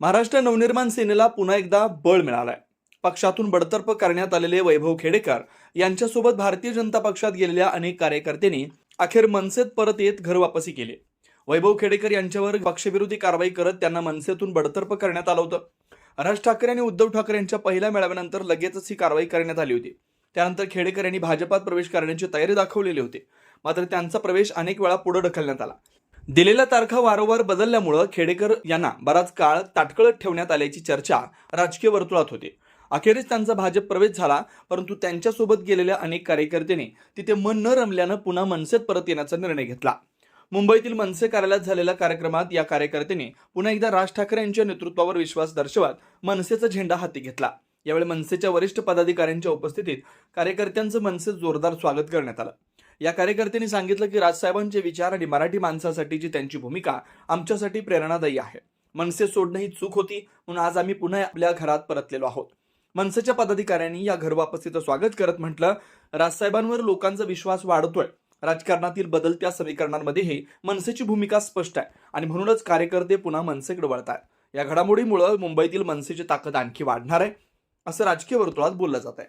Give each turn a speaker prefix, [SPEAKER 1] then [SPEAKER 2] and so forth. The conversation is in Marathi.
[SPEAKER 1] महाराष्ट्र नवनिर्माण सेनेला पुन्हा एकदा बळ मिळालाय. पक्षातून बडतर्फ करण्यात आलेले वैभव खेडेकर यांच्यासोबत भारतीय जनता पक्षात गेलेल्या अनेक कार्यकर्त्यांनी अखेर मनसेत परत येत घरवापसी केली. वैभव खेडेकर यांच्यावर पक्षविरोधी कारवाई करत त्यांना मनसेतून बडतर्फ करण्यात आलं होतं. राज ठाकरे आणि उद्धव ठाकरे यांच्या पहिल्या मेळाव्यानंतर लगेचच ही कारवाई करण्यात आली होती. त्यानंतर खेडेकर यांनी भाजपात प्रवेश करण्याची तयारी दाखवलेली होती. मात्र त्यांचा प्रवेश अनेक वेळा पुढे ढकलण्यात आला. दिलेल्या तारखा वारंवार बदलल्यामुळं खेडेकर यांना बराच काळ ताटकळत ठेवण्यात आल्याची चर्चा राजकीय वर्तुळात होती. अखेरीस त्यांचा भाजप प्रवेश झाला परंतु त्यांच्यासोबत गेलेल्या अनेक कार्यकर्त्यांनी तिथे मन न रमल्यानं पुन्हा मनसेत परत येण्याचा निर्णय घेतला. मुंबईतील मनसे कार्यालयात झालेल्या कार्यक्रमात या कार्यकर्त्यांनी पुन्हा एकदा राज ठाकरे यांच्या नेतृत्वावर विश्वास दर्शवत मनसेचा झेंडा हाती घेतला. यावेळी मनसेच्या वरिष्ठ पदाधिकाऱ्यांच्या उपस्थितीत कार्यकर्त्यांचं मनसेत जोरदार स्वागत करण्यात आलं. या कार्यकर्त्यांनी सांगितलं की राजसाहेबांचे विचार आणि मराठी माणसासाठीची त्यांची भूमिका आमच्यासाठी प्रेरणादायी आहे. मनसे सोडणं ही चूक होती म्हणून आज आम्ही पुन्हा आपल्या घरात परतलेलो आहोत. मनसेच्या पदाधिकाऱ्यांनी या घरवापसीचं स्वागत करत म्हटलं राजसाहेबांवर लोकांचा विश्वास वाढतोय. राजकारणातील बदलत्या समीकरणांमध्येही मनसेची भूमिका स्पष्ट आहे आणि म्हणूनच कार्यकर्ते पुन्हा मनसेकडे वळत आहेत या घडामोडीमुळे मुंबईतील मनसेची ताकद आणखी वाढणार आहे असं राजकीय वर्तुळात बोललं जात आहे